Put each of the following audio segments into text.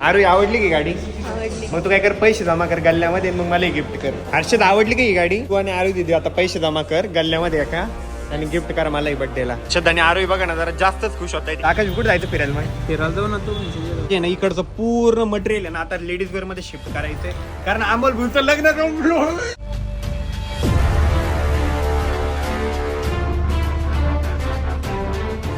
आरू आवडली की गाडी? आवडली. मग तू काय कर पैसे जमा कर गल्ल्यामध्ये मग मला गिफ्ट कर. हर्षद आवडली की ही गाडी? तू आणि आरू दिदी आता पैसे जमा कर गल्ल्यामध्ये का आणि गिफ्ट कर मलाही बर्थडेला हर्षद आणि आरू बघा ना जरा जास्तच खुश होत आहे आकाश कुठे जायचं फिरायला मग? फिरायला जाऊ ना तू हे ना इकडचं पूर्ण मटेरियल आहे ना आता लेडीज वेअरमध्ये शिफ्ट करायचंय. कारण अमोल भूचं लग्न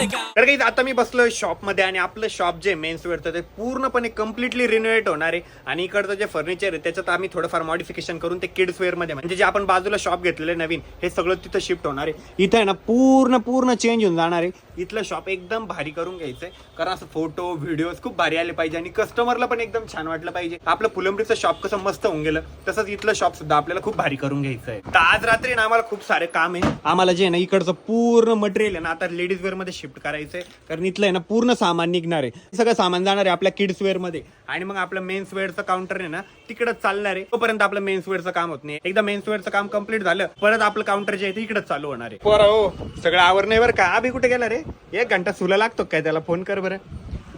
तर काही आता मी बसलोय शॉपमध्ये आणि आपलं शॉप जे मेन्स वेअरचं ते पूर्णपणे कम्प्लिटली रिनोव्हेट होणार आहे. आणि इकडचं जे फर्निचर आहे त्याच्यात आम्ही थोडंफार मॉडिफिकेशन करून ते किड्स वेअरमध्ये म्हणजे जे आपण बाजूला शॉप घेतलेलं नवीन हे सगळं तिथं शिफ्ट होणार आहे. इथं आहे ना पूर्ण पूर्ण चेंज होऊन जाणार आहे. इथलं शॉप एकदम भारी करून घ्यायचंय. कारण असं फोटो व्हिडिओज खूप भारी आले पाहिजे आणि कस्टमरला पण एकदम छान वाटलं पाहिजे. आपलं फुलंबरीचं शॉप कसं मस्त होऊन गेलं तसंच इथलं शॉप सुद्धा आपल्याला खूप भारी करून घ्यायचं आहे तर आज रात्री ना आम्हाला खूप सारे काम आहे. आम्हाला जे आहे ना इकडचं पूर्ण मटेरियल आहे ना आता लेडीज वेअरमध्ये शिफ्ट करायचंय. कारण इथलं आहे ना पूर्ण सामान निघणार आहे. सगळं सामान जाणार आहे आपल्या किड्स वेअरमध्ये. आणि मग आपलं मेन्स वेअरचं काउंटर आहे ना तिकडच चालणार आहे. तोपर्यंत आपलं मेन्स वेअरचं काम होत नाही. एकदा मेन्स वेअरचं काम कंप्लीट झालं परत आपलं काउंटर जे आहे ते चालू होणार आहे. हो सगळं आवर नाही बरं का? आभी कुठे गेला रे? एक घंटा सुला लागतो काय त्याला? फोन कर बरं.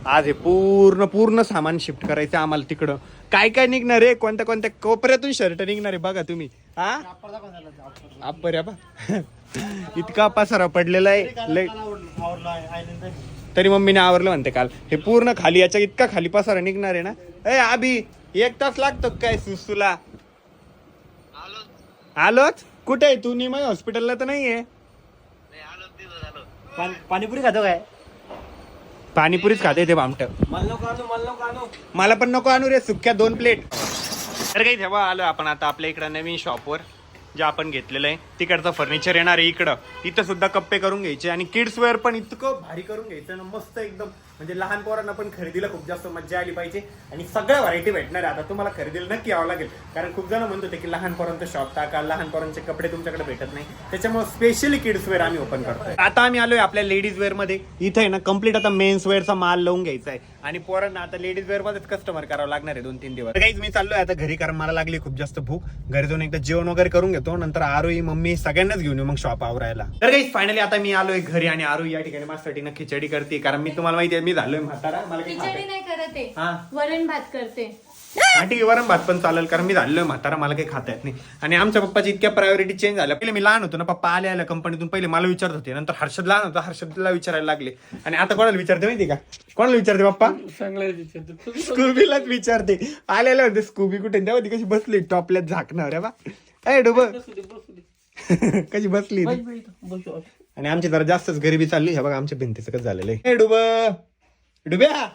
आज हे पूर्ण पूर्ण सामान शिफ्ट करायचं आम्हाला तिकडं. काय काय निघणार आहे कोणत्या कोणत्या कोपऱ्यातून शर्ट निघणार आहे बघा तुम्ही. हा? बा इतका पसारा पडलेला आहे. लय तरी मम्मीने आवरलं म्हणते काल. हे पूर्ण खाली याच्या इतका खाली पसारा निघणार आहे ना. ए आभी एक तास लागतो काय सुसुला? आलोच? कुठे आहे तू? निमय हॉस्पिटलला तर नाहीये. पाणीपुरी खातो काय? पाणीपुरीच खाते ते बामट मला पण नको आणू रे सुक्या दोन प्लेट तर काही तेव्हा आलो आपण आता आपल्या इकडं नवीन शॉपवर जे आपण घेतलेलं आहे. तिकडचं फर्निचर येणार आहे इकडं. इथं सुद्धा कप्पे करून घ्यायचे आणि किड्स वेअर पण इतकं भारी करून घ्यायचं ना मस्त एकदम. म्हणजे लहान पोरांना पण खरेदीला खूप जास्त मजा आली पाहिजे. आणि सगळ्या व्हरायटी भेटणार आहे. आता तुम्हाला खरेदीला नक्की यावं लागेल. कारण खूप जण म्हणत होते की लहान पोरांचं शॉप टाका लहान पोरांचे कपडे तुमच्याकडे भेटत नाही. त्याच्यामुळे स्पेशली किड्स वेअर आम्ही ओपन करतोय. आता आम्ही आलोय आपल्या लेडीज वेअरमध्ये. इथे आहे ना कंप्लीट आता मेन्स वेअरचा माल लावून घ्यायचा आहे. आणि पोरांना आता लेडीज वेअर मध्येच कस्टमर करावं लागणार आहे दोन तीन दिवस. काहीच मी चाललोय आता. घरी कारण मला लागली खूप जास्त भूक. घरी जाऊन एकदा जेवण वगैरे करून घेतो. नंतर आरोही मम्मी सगळ्यांनाच घेऊन येऊ मग शॉप आवरायला. तर काही फायनली आता मी आलोय घरी आणि आरोही या ठिकाणी माझ्यासाठी ना खिचडी करते. कारण मी तुम्हाला माहिती आहे मी झालोय म्हातारा मला काही खाता. खिचडी नाही करत हा. आहे वरण भात करते. हा ठीक आहे वरण भात पण चालेल कारण मी झालोय म्हातारा मला काही खाता येत नाही. आणि आमच्या पप्पाची इतक्या प्रायोरिटी चेंज झाल्या. पहिले मी लहान होतो ना पप्पा आले आल्या कंपनीतून पहिले मला विचारत होते. नंतर हर्षद लहान होता हर्षदला विचारायला लागले. आणि आता कोणाला विचारते माहिती का? कोणाला विचारते पप्पा? स्कूबीलाच विचारते. आलेलं म्हणते स्कूबी कुठे? तेव्हा ती कशी बसली टॉपल्यात झाकणार बा. ए डुब. कशी बसली ती. आणि आमची जरा जास्तच गरिबी चालली. हे बघा आमच्या भिंतीचं कसं झालेलं आहे. ए डुब. डुब्या?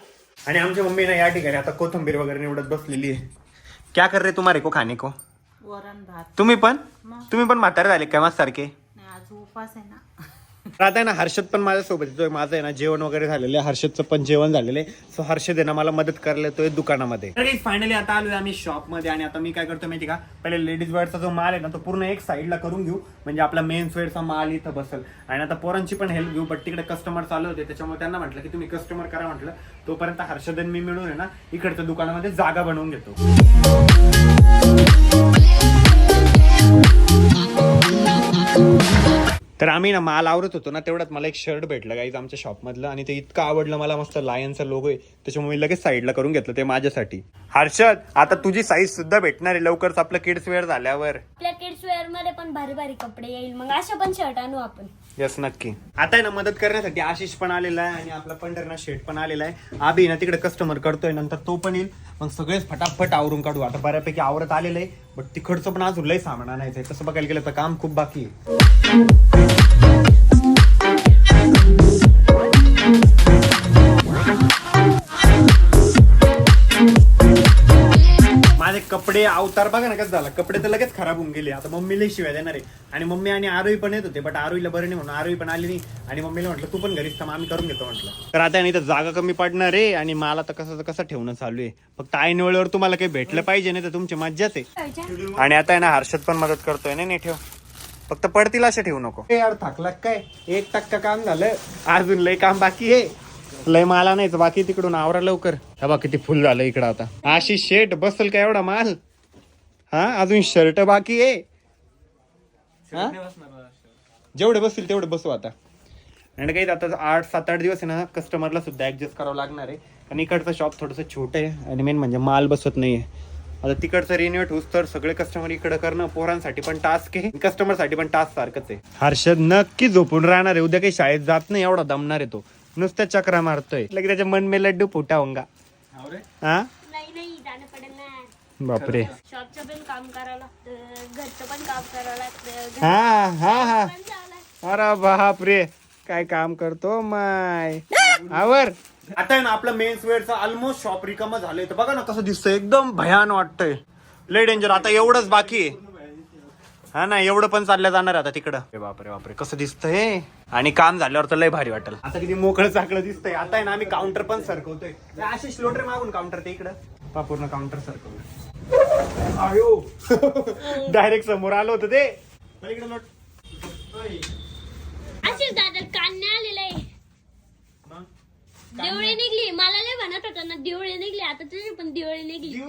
आणि आमची मम्मी ना या ठिकाणी आता कोथंबीर वगैरे निवडत बसलेली आहे. क्या कर रे तुम्हारे को खाने को? वरण भात. तुम्ही पण? तुम्ही पण म्हातारे झाले काय सारखे? नाही आज उपास आहे ना. आता आहे ना हर्षद पण माझ्यासोबत येतोय माझं आहे ना जेवण वगैरे झालेलं आहे. हर्षदचं पण जेवण झालेलं आहे. सो हर्षद आहे ना मला मदत करायला येतोय दुकानामध्ये. फायनली आता आलोय आम्ही शॉपमध्ये आणि आता मी काय करतो माहिती का? पहिले लेडीज वेअरचा जो माल आहे ना तो पूर्ण एक साईडला करून घेऊ. म्हणजे आपला मेन्स वेअरचा माल इथं बसल. आणि आता पोरांची पण हेल्प घेऊ बट तिकडे कस्टमर चालू होते. त्याच्यामुळे त्यांना म्हटलं की तुम्ही कस्टमर करा म्हटलं. तोपर्यंत हर्षद आणि मी मिळून आहे ना इकडच्या दुकानामध्ये जागा बनवून घेतो. तर आम्ही ना माल आवरत होतो ना तेवढ्यात मला एक शर्ट भेटलं गाईज आमच्या शॉपमधलं आणि ते इतकं आवडलं मला मस्त लायनचा लोगो आहे. त्याच्यामुळे मी लगेच साईडला करून घेतलं ते माझ्यासाठी. हर्षद आता तुझी साईज सुद्धा भेटणार आहे लवकरच आपलं किड्स वेअर झाल्यावर. आपल्या किड्स वेअरमध्ये पण भारी भारी कपडे येईल. मग अशा पण शर्ट आणू आपण. यस नक्की. आता आहे ना मदत करण्यासाठी आशिष पण आलेला आहे आणि आपला पंढरनाथ शेठ पण आलेला आहे. आबी ना तिकडे कस्टमर करतोय नंतर तो पण येईल. मग सगळेच फटाफट आवरून काढू. आता बऱ्यापैकी आवरत आलेलं आहे बट तिकडचं पण अजून लय सामान आणायचं आहे तसं बघायला गेलं तर काम खूप बाकी आहे. कपडे अवतार बघा ना कसं झाला. कपडे तर लगेच खराब होऊन गेले. आता मम्मीला शिवाय देणार आहे. आणि मम्मी आणि आरोही पण येत होते बट आरोहीला बरं नाही म्हणून आरोही पण आली नाही. आणि मम्मीला म्हटलं तू पण घरीच थांब आम्ही करून घेतो म्हटलं. तर आता आणि तर जागा कमी पडणार आहे आणि मला तर कसं कसं ठेवणं चालू आहे. फक्त ऐन वेळेवर तुम्हाला काही भेटलं पाहिजे नाही तर तुमची मज्जाच आहे. आणि आता आहे ना हर्षद पण मदत करतोय ना नाही ठेव. फक्त पडतील असे ठेवू नको. यार थकला काय? एक टक्का काम झालं. अजून लय काम बाकी आहे. लय माला नाहीच बाकी तिकडून आवरा लवकर. हा बा किती फुल झालं इकडं आता. आशिष शेट बसल का एवढा माल? हा अजून शर्ट बाकी आहे. हा? जेवढे बसतील तेवढे बसू आता. आणि काही आता आठ सात आठ दिवस आहे ना कस्टमरला सुद्धा ऍडजस्ट करावं लागणार आहे. आणि इकडचं शॉप थोडंसं छोटं आहे. आणि मेन म्हणजे माल बसत नाहीये. आता तिकडचं रिन्युएट होस तर सगळे कस्टमर इकडे करणं पोरांसाठी पण टास्क आहे. कस्टमरसाठी पण टास्क सारखंच आहे. हर्षद नक्की झोपून राहणार आहे. उद्या काही शाळेत जात नाही एवढा दमणार आहे तो. नुसत्या चक्रा मारतोय. लगे त्याच्या मन में लड्डू फुटा होंगा हा? नाही नाही जाणं पडेल ना. बापरे. शॉपचं पण काम करावं लागतं घरचं पण काम करावं लागतं हा हा हा. पण जावं लागतं. अरे बाप रे काय काम करतो माय? आवर. आता आहे ना आपलं मेन्स वेअरचं ऑलमोस्ट शॉप रिकामं झालंय. तर बघा ना कसं दिसतंय. एकदम भयान वाटतंय. लय डेंजर आता एवढंच बाकी आहे. हा ना एवढं पण चाललं जाणार आता तिकडं. अरे बापरे बापरे कसं दिसतंय? आणि काम झाल्यावर तर लय भारी वाटेल. आता किती मोकळं चाकलं दिसतंय. आता आहे ना आम्ही काउंटर पण सरकवतोय. आशिष लोटर मागून काउंटर ते इकडं. पा पूर्ण काउंटर सरकवलं. आयो. डायरेक्ट समोर आलो होतं ते. इकडं लोट दादा आलेलं आहे. दिवळी निघली. मला लय म्हणत होता ना दिवळी निघली. आता तुझी पण दिवळी निघली.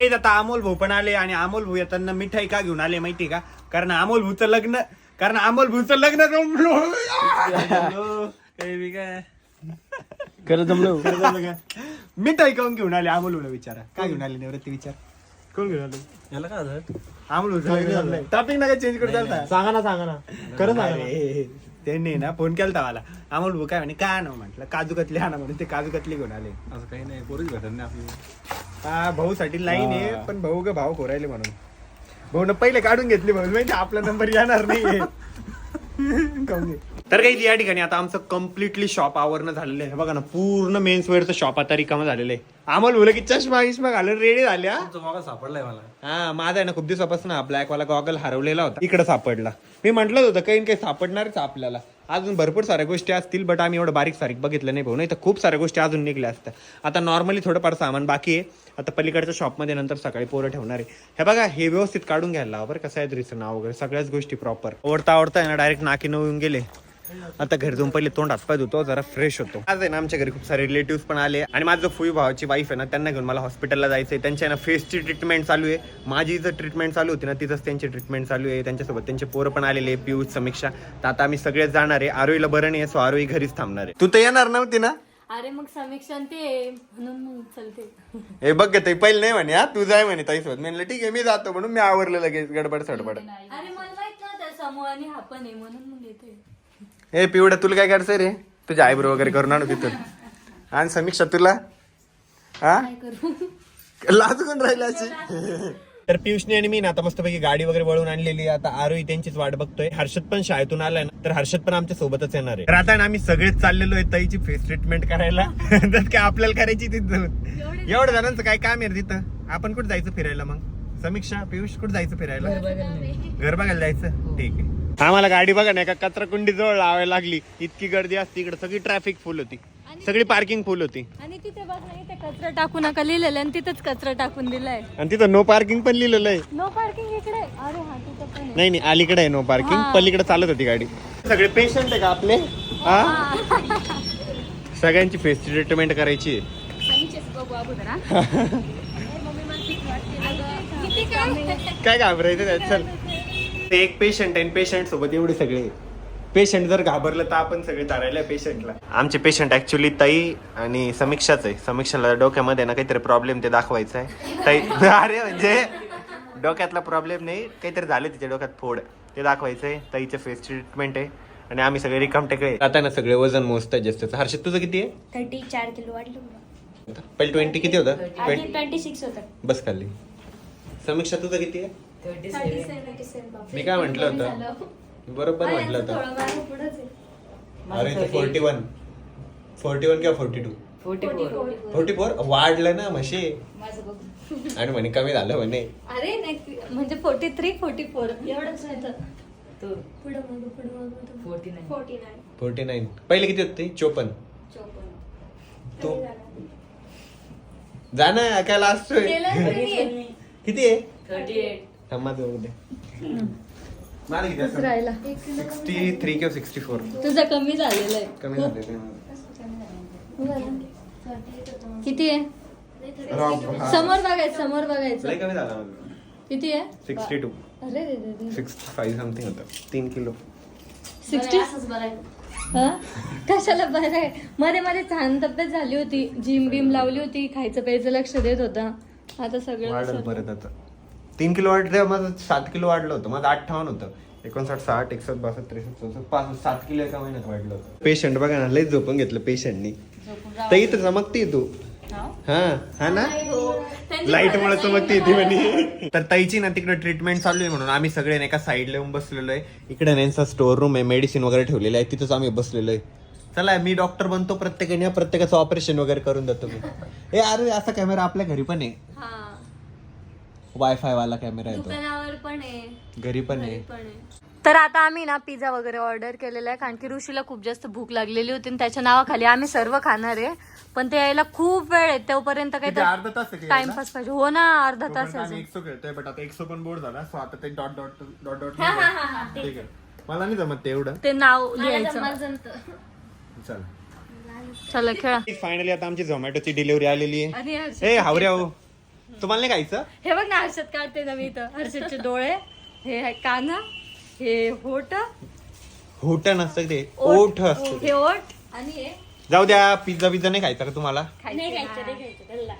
ए, आता अमोल भाऊ पण आले आणि अमोल भाऊ येताना मिठाई का घेऊन आले माहिती का? कारण अमोल भाऊचं लग्न कारण अमोल भाऊचं लग्न जमलो. खरं जमलं. मिठाई काऊन घेऊन आले? अमोल भाऊला विचारा. काय घेऊन आले निवृत्ती विचार? कोण घेऊन आले? याला काय झालं? अमोल भाऊ टॉपिक नका चेंज करू चालता. सांगा ना सांगा ना. खरं सांगा ना. त्यांनी ना फोन केलता मला. अमोल भाऊ काय म्हणे काय ना? म्हटलं काजू कतली आणा. म्हणून ते काजू कतली घेऊन आले. असं काही नाही पोरीच भेटत नाही आपली. हा भाऊ साठी लाईन आहे पण भाऊ ग भाऊ खोरायले म्हणून. भाऊ पहिले काढून घेतली म्हणून माहिती आपला नंबर येणार नाही तर काही या ठिकाणी आता आमचं कम्प्लिटली शॉप आवरणं झालेलं आहे. बघा ना पूर्ण मेन्स वेअरचं शॉप आता रिकामं झालेलं आहे. आम्हाला बोल की चष्मा गिष्मा घालून रेडी झाल्या. सापडलाय मला. हा माझा आहे ना खूप दिवसापासून हा ब्लॅक वाला गॉगल हरवलेला होता. इकडे सापडला. मी म्हटलं होतं काही न काही सापडणारच आपल्याला. अजून भरपूर साऱ्या गोष्टी असतील बट आम्ही एवढं बारीक सारीक बघितलं नाही भाऊ. नाही तर खूप साऱ्या गोष्टी अजून निघल्या असत्या. आता नॉर्मली थोडंफार सामान बाकी आहे. आता पलीकडच्या शॉपमध्ये नंतर सकाळी पोरं ठेवणार आहे. हे बघा हे व्यवस्थित काढून घ्यायला बरं. कसं आहे द्रिचं नाव वगैरे सगळ्याच गोष्टी प्रॉपर आवडता आवडता आहे ना डायरेक्ट नाकी येऊन गेले. आता घरी जाऊन पहिले तोंड हातपाय धुतो जरा फ्रेश होतो. आज आहे ना आमच्या घरी खूप सारे रिलेटिव्ह पण आले. आणि माझं फुई भावाची वाईफ आहे ना त्यांना घेऊन मला हॉस्पिटलला जायचं आहे त्यांच्या ना फेसची ट्रीटमेंट चालू आहे. माझी जर ट्रीटमेंट चालू होती ना तिथंच त्यांची ट्रीटमेंट चालू आहे. त्यांच्यासोबत त्यांचे पोरं पण आलेले पियुष समीक्षा. तर आता आम्ही सगळेच जाणार आहे. आरोईला बरं नाही सो आरोई घरीच थांबणार आहे. तू तर येणार नव्हती ना? अरे मग समीक्षण ते म्हणून मग चलते हे बघ ते पहिले नाही म्हणे हा तू जाय म्हणे ताईसोबत. म्हणलं ठीक आहे मी जातो म्हणून मी आवरलं लगेच गडबड सडबड. अरे मला माहीत नव्हतं समूह आणि हा पण आहे म्हणून मग येते. हे पिवड्या तुला काय करायचं रे? तुझ्या आयब्रो वगैरे करून आणू तिथून. आणि समीक्षा तुला? हा लाज कोण राहिला अशी? तर पियुषने आणि मी ना आता मस्तपैकी गाडी वगैरे वळून आणलेली आहे. आता आरोही त्यांचीच वाट बघतोय. हर्षद पण शाळेतून आलाय ना तर हर्षद पण आमच्या सोबतच येणार आहे. तर आता ना आम्ही सगळेच चाललेलो आहे ताईची फेस ट्रीटमेंट करायला. तर काय आपल्याला करायची तिथं एवढं जणांचं काय काम आहे रे तिथं? आपण कुठे जायचं फिरायला मग? समीक्षा पियुष कुठे जायचं फिरायला? घर बघायला जायचं? ठीक आहे. आम्हाला गाडी बघा ना एका कचरा कुंडी जवळ लावायला लागली. इतकी गर्दी असते इकडे सगळी ट्रॅफिक फुल होती. सगळी पार्किंग फुल होती. आणि तिथे बघ ना इथे कचरा टाकू नका लिहिलेलं आणि तिथंच कचरा टाकून दिलाय. आणि तिथं नो पार्किंग पण लिहिलेलं आहे. नो पार्किंग इकडे अरे हा तिथं पण आहे. नाही नाही अलीकडे आहे नो पार्किंग पलीकडे चालत होती गाडी. सगळे पेशंट आहे का आपले? हा? सगळ्यांची फेस ट्रीटमेंट करायची आहे. किती काय काय घाबरायचं त्यात? चल. ते एक पेशंट आहे पेशंट सोबत एवढे सगळे पेशंट जर घाबरलं तर आपण सगळे धरायला पेशंटला आमचे पेशंट ऍक्च्युली ताई आणि समीक्षाच आहे. समीक्षाला डोक्यामध्ये ना काहीतरी प्रॉब्लेम ते दाखवायचा आहे ताई अरे म्हणजे डोक्यातला प्रॉब्लेम नाही काहीतरी झाले तिच्या डोक्यात फोड. ते दाखवायचं आहे ताईचं फेस ट्रीटमेंट आहे. आणि आम्ही सगळे रिकाम टेकळे आता ना सगळे वजन मोजतात जास्त. हर्षद तुझं किती आहे? थर्टी चार किलो वाढलं पहिले ट्वेंटी किती होतं? ट्वेंटी सिक्स होतं. बस खाल्ली. समीक्षा तुझं किती आहे? मी काय म्हंटल होतं? बरोबर म्हटलं होतं. अरे फोर्टी वन फोर्टी वन किंवा फोर्टी टू फोर्टी फोर वाढलं ना म्हशी. आणि म्हणे कमी झालं म्हणे. अरे नाही म्हणजे फोर्टी थ्री फोर्टी फोर एवढंच नाही तर. फोर्टी नाईन फोर्टी फोर्टी पहिले किती होते? चोपन्न. तू. जा ना काय लास्ट किती आहे? थांबा जाऊ राहिला सिक्स्टी थ्री किंवा सिक्स्टी फोर. तुझं कमी झालेलं आहे. कमी माझं. किती आहे. हा. समोर बघायचं समोर बघायचं. लय कमी झाला माझं किती आहे? Sixty two. अरे रे रे रे. सिक्स फाईव्ह समथिंग होतं. तीन किलो. सिक्स्टी? कशाला बरं आहे? मध्ये मध्ये छान तब्येत झाली होती. जिम बिम लावली होती. खायचं प्यायचं लक्ष देत होता. आता सगळं. परत आता. तीन किलो वाढलं माझं सात किलो वाढलं होतं. माझं अठ्ठावन्न होतं. एकोणसाठ साठ एकसष्ट बासष्ट त्रेसष्ट चौसष्ट पाच सात किलो एका महिन्यात वाढलं होतं. पेशंट बघा ना लय झोपून घेतलं पेशंटनी ताई तर चमकते तू. हा? हा ना? लाइट मुळे चमकते ती म्हणे. तर ताईची ना तिकडे ट्रीटमेंट चालू आहे म्हणून आम्ही सगळे एका साईडला येऊन बसलेलो आहे. इकडे त्यांचा स्टोर रूम आहे मेडिसिन वगैरे ठेवलेलं आहे. तिथंच आम्ही बसलेलो आहे. चला मी डॉक्टर बनतो प्रत्येकाने. प्रत्येकाचं ऑपरेशन वगैरे करून देतो मी. ए अरे असा कॅमेरा आपल्या घरी पण आहे. हा. वायफाय वाला कॅमेरा आहे दुकानावर पण आहे. तो घरी पण आहे. पण आहे. तर आता आम्ही ना पिझ्झा वगैरे ऑर्डर केलेला आहे. कारण की ऋषीला खूप जास्त भूक लागलेली होती आणि त्याच्या नावाखाली आम्ही सर्व खाणार आहे. पण ते यायला खूप वेळ आहे. तोपर्यंत काही किती, अर्धा तास आहे का यायला? टाइमपास पाहिजे. हो ना अर्धा तास आहे अजून. एकसो खेळतोय बट आता एकसो पण बोर्ड झाला. सो आता ते डॉट डॉट डॉट डॉट ठीक आहे. मला नाही जमत ते एवढं. ते नाव लिहायचं चल. चला खेळा. फायनली आता आमची झोमॅटोची डिलिव्हरी आलेली आहे. ए हावऱ्या हो. तुम्हाला नाही खायचं? हे बघ ना हर्षद काढते ना मी इथं. हर्षदचे डोळे हे आहे काना हे होट. होट नसतं ते ओठ असतं हे ओठ आणि हे? जाऊ द्या पिझ्झा पिझ्झा नाही खायचा का तुम्हाला? नाही खायचं नाही खायचं त्याला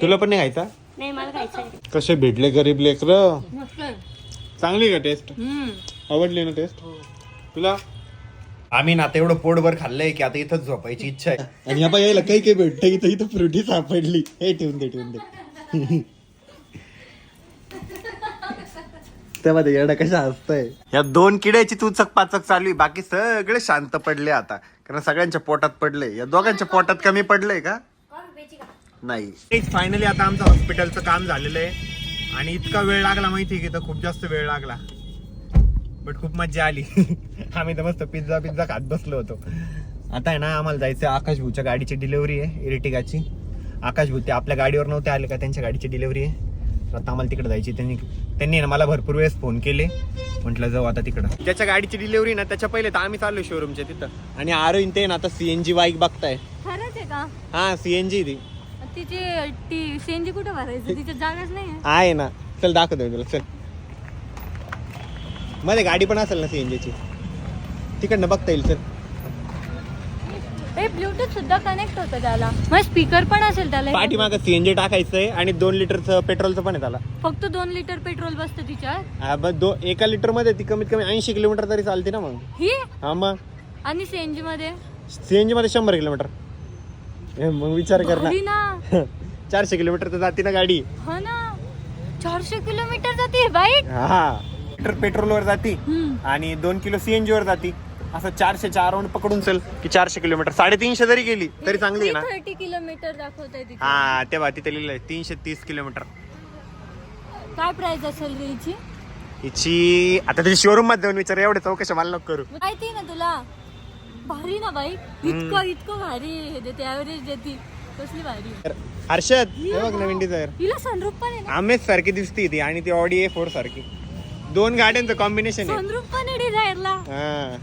तुला पण नाही खायचा? नाही मला खायचं कसे भेटले गरीब लेकर. चांगली का टेस्ट? हम्म. आवडली ना टेस्ट? तुला? आम्ही ना आता एवढं पोटभर खाल्लंय की आता इथंच झोपायची इच्छा आहे. आणि आपण यायला काही काही भेटतं इथं इथं फ्रुटी सापडली. हे ठेवून दे ठेवून दे. तेव्हा ते येडा कशा हसतंय. या दोन किड्याची तुचक पाचक चालू आहे. बाकी सगळे शांत पडले आता. कारण सगळ्यांच्या पोटात पडले. या दोघांच्या पोटात कमी पडलंय का? नाही. फायनली आता आमचं हॉस्पिटलचं काम झालेलं आहे. आणि इतका वेळ लागला माहिती की तर खूप जास्त वेळ लागला. बट खूप मजा आली. आम्ही तर मस्त पिझ्झा पिझ्झा खात बसलो होतो. आता आहे ना आम्हाला जायचं आकाश भाऊच्या गाडीची डिलिव्हरी आहे इरिटिकाची आकाश भाऊ ते आपल्या गाडीवर नव्हते आले का? त्यांच्या गाडीची डिलिव्हरी आहे. आता आम्हाला तिकडे जायची त्यांनी त्यांनी ना मला भरपूर वेळेस फोन केले. म्हटलं जाऊ आता तिकडं. ज्याच्या गाडीची डिलिव्हरी ना त्याच्या पहिले तर आम्ही चाललो शोरूमच्या तिथं. आणि आरोईन ते ना आता सीएनजी बाईक बघताय. खरंच आहे का? हा सीएनजी ती. तिची ती सीएनजी कुठे भरायचं? तिच्या जागाच नाही आहे. आहे ना. चल दाखवतो तुला. चल. मध्ये गाडी पण असेल ना सीएनजीची तिकडनं बघता येईल चल. ए ब्लूटूथ सुद्धा कनेक्ट होतं त्याला. मग स्पीकर पण असेल त्याला पाठीमागं सीएनजी टाकायचंय आणि दोन लिटरचं पेट्रोलचं पण आहे त्याला. फक्त दोन लिटर पेट्रोल बसतं तिच्यात? हा, बस दो एका लिटरमध्ये ती कमीत कमी ऐंशी किलोमीटर तरी चालते ना मग. ही? हा मग. आणि सीएनजी मध्ये सीएनजी मध्ये शंभर किलोमीटर. हे मग विचार कर भारी ना. ना चारशे किलोमीटर तर जाते ना गाडी. हो ना. चारशे किलोमीटर जाते बाईक? हा. लिटर पेट्रोलवर जाती हम्म. आणि दोन किलो सीएनजी वर जाती. असं चारशे चार राऊंड पकडून चल. की चारशे किलोमीटर. साडेतीनशे जरी गेली तरी चांगली आहे ना? थर्टी किलोमीटर दाखवत आहे हा तेव्हा तिथे लिहिलंय तीनशे तीस किलोमीटर. काय प्राइस असेल हिची? हिची आता त्याची शोरूममध्ये जाऊन विचार एवढे चौकशा मला नको करू. माहिती ना तुला? भारी ना बाईक इतकं इतकं भारी हे देते ऍव्हरेज देते. कसली भारी. हर्षद हे बघ नवीन डिझायर हिला सनरूप पण आहे ना? आमेज सारखी दिसती ती आणि ती ऑडी ए फोर सारखी. दोन गाड्यांचं कॉम्बिनेशन आहे. सनरूप पण आहे डिझायरला हा.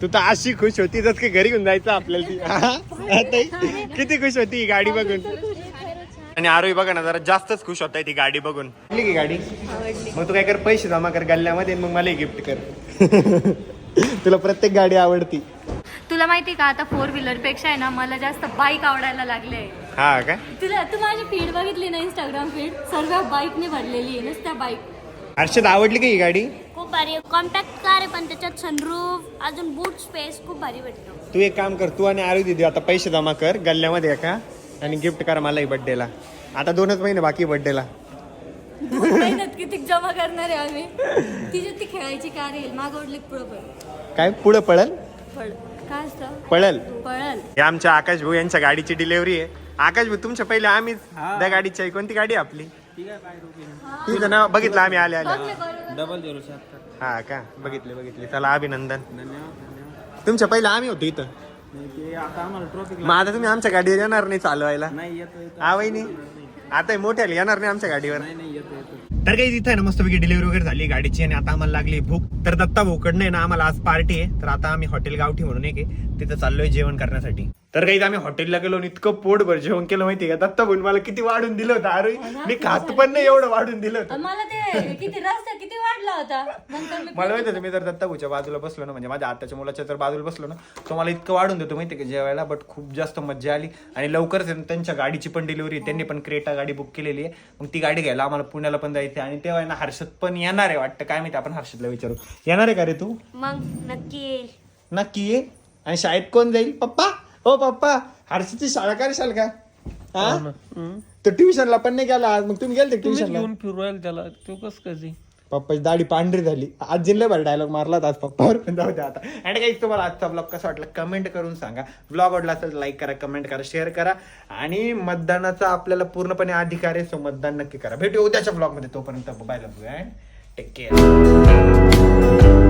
तू तर अशी खुश होती जस की घरी घेऊन जायचं आपल्याला ती. हा? आता किती खुश होती ही गाडी बघून? आणि आरोही बघा ना जरा जास्तच खुश होत ती गाडी बघून. आवडली की गाडी? मग तू काय कर पैसे जमा कर गल्ल्यामध्ये मग मला गिफ्ट कर. तुला प्रत्येक गाडी आवडती. तुला माहिती का आता फोर व्हीलरपेक्षा आहे ना मला जास्त बाईक आवडायला लागले. हा काय तुला तू माझी फीड बघितली ना इंस्टाग्राम फीड सर्व बाईकने भरलेली आहे नुसत्या बाईक हर्षद आवडली का ही गाडी? खूप भारी कॉम्पॅक्ट कार आहे पण त्याच्यात सनरूफ अजून बूट स्पेस खूप भारी भेटतो. तू एक काम कर तू आणि आरोही दिदी आता पैसे जमा कर गल्ल्यामध्ये का आणि गिफ्ट कर मलाही बर्थडेला आता दोनच महिने बाकी बर्थडेला मेहनत किती जमा करणार आहे आम्ही? तिची ती खेळायची कार येईल मागवडली पुढं पड काय पुढं पळल? पड काय असतं? पळल. पळल. हे आमच्या आकाश भाऊ यांच्या गाडीची डिलिव्हरी आहे. आकाश भाऊ तुमच्या पहिले आम्हीच त्या गाडीची आहे. कोणती गाडी आहे आपली? तिचं नाव बघितलं आम्ही आले आले. डबल झिरो शहात्तर हा का? बघितले बघितले. चला अभिनंदन. धन्यवाद धन्यवाद. तुमच्या पहिले आम्ही होतो इथं. नाही ते आता आम्हाला ट्रॉफिक मग आता तुम्ही आमच्या गाडीवर येणार नाही चालवायला. नाही येतो येतो हा वहिनी आता हे मोठ्याला येणार नाही आमच्या गाडीवर. नाही नाही येतो येतो तर काही तिथे ना मस्तपैकी डिलिव्हरी वगैरे झाली गाडीची आणि आता आम्हाला लागली भूक. तर दत्ता भाऊकडनं आहे ना आम्हाला आज पार्टी आहे. तर आता आम्ही हॉटेल गावठी म्हणून एक तिथं चाललोय जेवण करण्यासाठी. तर काही आम्ही हॉटेलला गेलो आणि इतकं पोटभर जेवण केलं माहिती का? दत्ता भाऊन मला किती वाढून दिलं होतं. अरे मी खात पण नाही एवढं वाढून दिलं होतं. मला ते किती रस्ता किती वाढला होता. मला माहिती होतं मी जर दत्ता भाऊच्या बाजूला बसलो ना म्हणजे माझ्या आताच्या मुलाच्या जर बाजूला बसलो ना तो मला इतकं वाढून देतो माहिती का जेवायला बट खूप जास्त मजा आली. आणि लवकरच त्यांच्या गाडीची पण डिलिव्हरी त्यांनी पण क्रेटा गाडी बुक केलेली आहे. मग ती गाडी घ्यायला आम्हाला पुण्याला पण जायचं आणि तेव्हा आहे ना हर्षद पण येणार आहे वाटतं. काय माहिती आपण हर्षदला विचारू. येणार आहे का रे तू? मग नक्की येईल. नक्की ये. आणि शाळेत कोण जाईल? पप्पा? हो पप्पा. हर्षदची शाळा करायशाल का हा? तो ट्युशनला पण नाही गेला आज. मग तुम्ही गेलते तुम्हीच ट्युशनला घेऊन फिरू राहील त्याला. तो कस कधी पप्पाची दाढी पांढरी झाली. आज जिल्हा भर डायलॉग मारला आज पप्पावर. पण जाऊ द्या आता. आणि काही तुम्हाला आजचा ब्लॉग कसा वाटला कमेंट करून सांगा. ब्लॉग आवडला असेल लाईक करा कमेंट करा शेअर करा. आणि मतदानाचा आपल्याला पूर्णपणे अधिकार आहे सो मतदान नक्की करा. भेटू उद्याच्या ब्लॉगमध्ये तोपर्यंत बाय टेक केअर